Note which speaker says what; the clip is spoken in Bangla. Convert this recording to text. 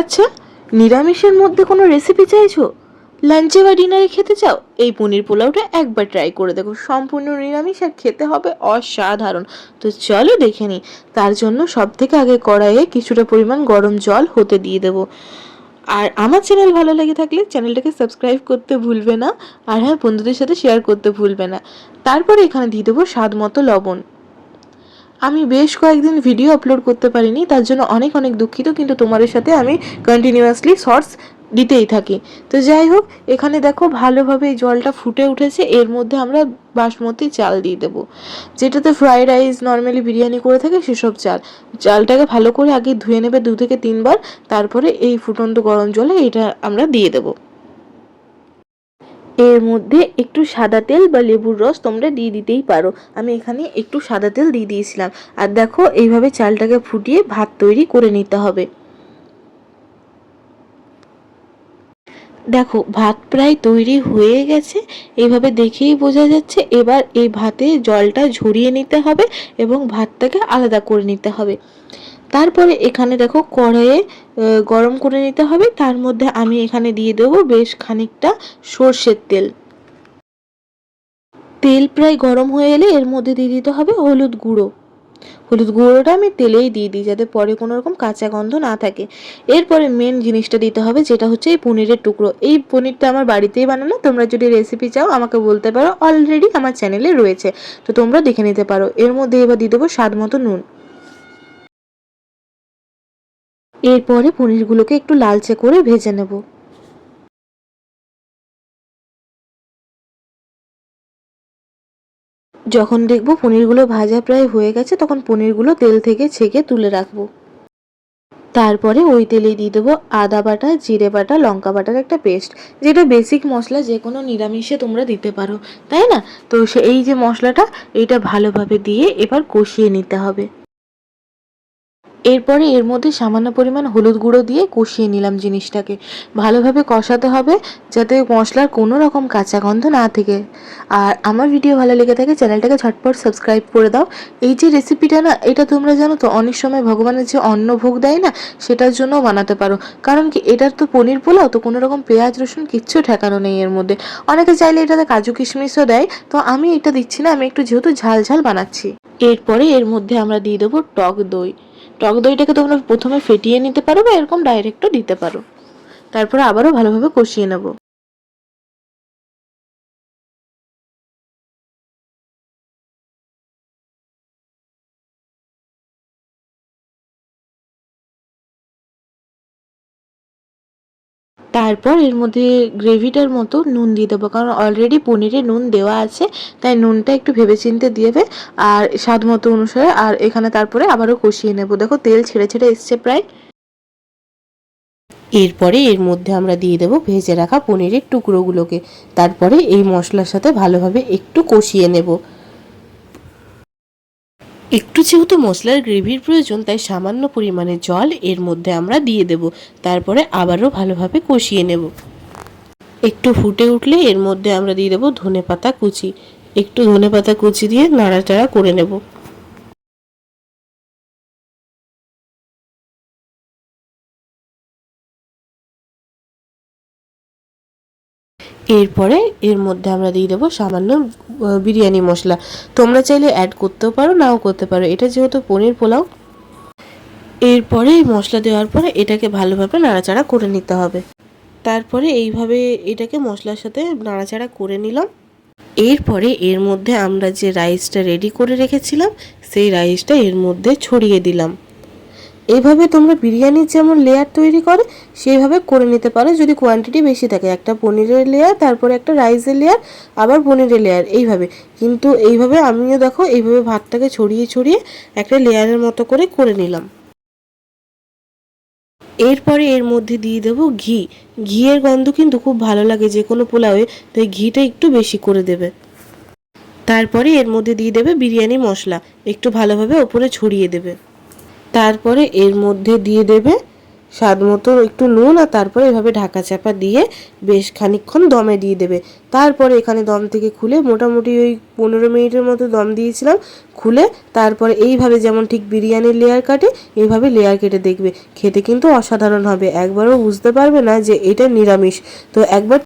Speaker 1: আচ্ছা নিরামিষের মধ্যে কোনো রেসিপি চাইছো? লাঞ্চে বা ডিনারে খেতে চাও? এই পনির পোলাওটা একবার ট্রাই করে দেখো। সম্পূর্ণ নিরামিষ আর খেতে হবে অসাধারণ। তো চলো দেখে নিই তার জন্য সব থেকে আগে কড়াইয়ে কিছুটা পরিমাণ গরম জল হতে দিয়ে দেবো। আর আমার চ্যানেল ভালো লেগে থাকলে চ্যানেলটাকে সাবস্ক্রাইব করতে ভুলবে না। আর হ্যাঁ বন্ধুদের সাথে শেয়ার করতে ভুলবে না। তারপরে এখানে দিয়ে দেবো স্বাদ মতো লবণ। আমি বেশ কয়েকদিন ভিডিও আপলোড করতে পারিনি, তার জন্য অনেক অনেক দুঃখিত, কিন্তু তোমাদের সাথে আমি কন্টিনিউয়াসলি শর্টস দিতেই থাকি। তো যাই হোক, এখানে দেখো ভালোভাবে এই জলটা ফুটে উঠেছে, এর মধ্যে আমরা বাসমতি চাল দিয়ে দেবো। যেটাতে ফ্রাইড রাইস নর্মালি বিরিয়ানি করে থাকে, সেসব চাল। চালটাকে ভালো করে আগে ধুয়ে নেবে দু থেকে তিনবার, তারপরে এই ফুটন্ত গরম জলে এটা আমরা দিয়ে দেবো। এর মধ্যে একটু সাদা তেল বা লেবুর রস তোমরা দিয়ে দিতেই পারো। আমি এখানে একটু সাদা তেল দিয়ে দিয়েছিলাম। আর দেখো, এইভাবে চালটাকে ফুটিয়ে ভাত তৈরি করে নিতে হবে। দেখো, ভাত প্রায় তৈরি হয়ে গেছে। এইভাবে দেখেই বোঝা যাচ্ছে, এবার এই ভাতে জলটা ঝরিয়ে নিতে হবে এবং ভাতটাকে আলাদা করে নিতে হবে। তারপরে এখানে দেখো কড়াইয়ে গরম করে নিতে হবে। তার মধ্যে আমি এখানে দিয়ে দেবো বেশ খানিকটা সর্ষের তেল। তেল প্রায় গরম হয়ে এলে এর মধ্যে দিয়ে দিতে হবে হলুদ গুঁড়ো। হলুদ গুঁড়োটা আমি তেলেই দিয়ে দিই যাতে পরে কোনো রকম কাঁচা গন্ধ না থাকে। এরপরে মেন জিনিসটা দিতে হবে যেটা হচ্ছে এই পনিরের টুকরো। এই পনিরটা আমার বাড়িতেই বানানো। তোমরা যদি রেসিপি চাও, আমাকে বলতে পারো। অলরেডি আমার চ্যানেলে রয়েছে। তো তোমরা দেখে নিতে পারো। এর মধ্যে এবার দিয়ে দেবো স্বাদ মতো নুন। এরপরে পনিরগুলোকে একটু লালচে করে ভেজে নেব। যখন দেখব পনিরগুলো ভাজা প্রায় হয়ে গেছে, তখন পনিরগুলো তেল থেকে ছেঁকে তুলে রাখব। তারপরে ওই তেলেই দিয়ে দেবো আদা বাটা, জিরে বাটা, লঙ্কা বাটার একটা পেস্ট। যেটা বেসিক মশলা, যে কোনো নিরামিষে তোমরা দিতে পারো, তাই না? তো সে এই যে মশলাটা, এইটা ভালোভাবে দিয়ে এবার কষিয়ে নিতে হবে। এরপরে এর মধ্যে সামান্য পরিমাণ হলুদ গুঁড়ো দিয়ে কষিয়ে নিলাম জিনিসটাকে। ভালোভাবে কষাতে হবে যাতে মশলার কোনো রকম কাঁচা গন্ধ না থাকে। আর আমার ভিডিও ভালো লেগে থাকে চ্যানেলটাকে ঝটপট সাবস্ক্রাইব করে দাও। এই যে রেসিপিটা না, এটা তোমরা জানো তো, অনেক সময় ভগবানের যে অন্ন ভোগ দেয় না, সেটার জন্যও বানাতে পারো। কারণ কি, এটার তো পনির পোলাও, তো কোনো রকম পেঁয়াজ, রসুন কিচ্ছু ঠেকানো নেই এর মধ্যে। অনেকে চাইলে এটাতে কাজু কিশমিশও দেয়, তো আমি এটা দিচ্ছি না, আমি একটু যেহেতু ঝাল ঝাল বানাচ্ছি। এরপরে এর মধ্যে আমরা দিয়ে দেবো টক দই। টক দইটাকে তোমরা প্রথমে ফেটিয়ে নিতে পারো বা এরকম ডাইরেক্টও দিতে পারো। তারপরে আবারও ভালোভাবে কষিয়ে নেব। তারপর এর মধ্যে গ্রেভিটার মতো নুন দিয়ে দেবো, কারণ অলরেডি পনিরে নুন দেওয়া আছে, তাই নুনটা একটু ভেবেচিন্তে দিয়েবে আর স্বাদ মতো অনুসারে, আর এখানে তারপরে আবারও কষিয়ে নেব। দেখো তেল ছেড়ে ছেড়ে এসছে প্রায়। এরপরে এর মধ্যে আমরা দিয়ে দেবো ভেজে রাখা পনিরের টুকরোগুলোকে। তারপরে এই মশলার সাথে ভালোভাবে একটু কষিয়ে নেব। একটু যেহেতু মশলার গ্রেভির প্রয়োজন, তাই সামান্য পরিমাণে জল এর মধ্যে আমরা দিয়ে দেব। তারপরে আবারও ভালোভাবে কষিয়ে নেব। একটু ফুটে উঠলে এর মধ্যে আমরা দিয়ে দেবো ধনে পাতা কুচি। একটু ধনে পাতা কুচি দিয়ে নাড়াচাড়া করে নেব। এরপরে এর মধ্যে আমরা দিয়ে দেবো সামান্য বিরিয়ানি মশলা। তোমরা চাইলে অ্যাড করতেও পারো, নাও করতে পারো। এটা যেহেতু পনির পোলাও, এরপরে এই মশলা দেওয়ার পরে এটাকে ভালোভাবে নাড়াচাড়া করে নিতে হবে। তারপরে এইভাবে এটাকে মশলার সাথে নাড়াচাড়া করে নিলাম। এরপরে এর মধ্যে আমরা যে রাইসটা রেডি করে রেখেছিলাম, সেই রাইসটা এর মধ্যে ছড়িয়ে দিলাম। এইভাবে তোমরা বিরিয়ানির যেমন লেয়ার তৈরি করে সেইভাবে করে নিতে পারো। যদি কোয়ান্টিটি বেশি থাকে, একটা পনিরের লেয়ার তারপরে একটা রাইসের লেয়ার আবার পনিরের লেয়ার এইভাবে। কিন্তু এইভাবে আমিও দেখো, এইভাবে ভাতটাকে ছড়িয়ে ছড়িয়ে একটা লেয়ারের মতো করে করে নিলাম। এরপরে এর মধ্যে দিয়ে দেবো ঘি। ঘিয়ের গন্ধ কিন্তু খুব ভালো লাগে যে কোনো পোলাওয়ে তাই ঘিটা একটু বেশি করে দেবে। তারপরে এর মধ্যে দিয়ে দেবে বিরিয়ানি মশলা। একটু ভালোভাবে ওপরে ছড়িয়ে দেবে। তারপরে এর মধ্যে দিয়ে দেবে
Speaker 2: স্বাদ মতো একটু নুন আর তারপরে এভাবে ঢাকা চাপা দিয়ে বেশ খানিকক্ষণ দমে দিয়ে দেবে। তারপরে এখানে দম থেকে খুলে মোটামুটি ওই পনেরো মিনিটের মতো দম দিয়েছিলাম, খুলে তারপরে এইভাবে যেমন ঠিক বিরিয়ানির লেয়ার কাটে এইভাবে লেয়ার কেটে দেখবে। খেতে কিন্তু অসাধারণ হবে, একবারও বুঝতে পারবে না যে এটা নিরামিষ। তো একবার